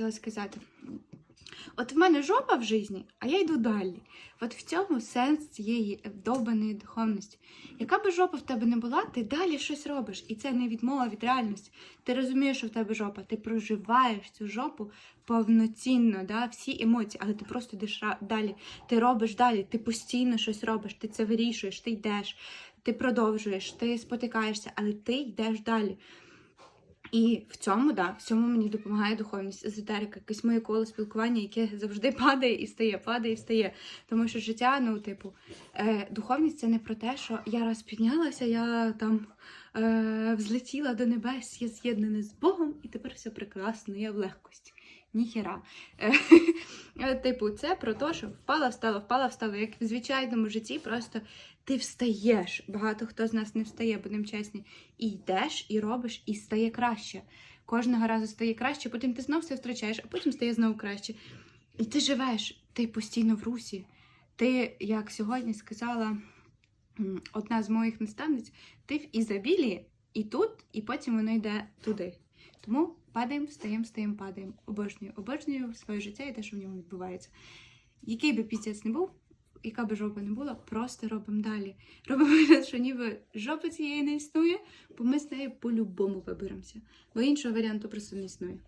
хотіла сказати. От в мене жопа в житті, а я йду далі. От в цьому сенс цієї довбаної духовності. Яка би жопа в тебе не була, ти далі щось робиш. І це не відмова від реальності. Ти розумієш, що в тебе жопа, ти проживаєш цю жопу повноцінно, да? всі емоції, але ти просто йдеш далі. Ти робиш далі, ти постійно щось робиш, ти це вирішуєш, ти йдеш, ти продовжуєш, ти спотикаєшся, але ти йдеш далі. І в цьому, да, в цьому мені допомагає духовність, езотерика, якесь моє коло спілкування, яке завжди падає і стає, падає і встає. Тому що життя, ну, типу, е, духовність це не про те, що я раз піднялася, я там е, взлетіла до небес, я з'єднана з Богом, і тепер все прекрасно, я в легкості. Ніхіра. Е, типу, це про те, що впала, встала, впала, встала. Як в звичайному житті, просто ти встаєш. Багато хто з нас не встає, будемо чесні. І йдеш, і робиш, і стає краще. Кожного разу стає краще, потім ти знов все втрачаєш, а потім стає знову краще. І ти живеш, ти постійно в русі. Ти, як сьогодні сказала одна з моїх наставниць, ти в ізобілії і тут, і потім воно йде туди. Тому падаємо, встаємо, встаємо, падаємо. Обожнюю, обожнюю своє життя і те, що в ньому відбувається. Який би піздець не був, яка би жопа не була, просто робимо далі. Робимо що ніби жопи цієї не існує, бо ми з нею по-любому виберемося. Бо іншого варіанту просто не існує.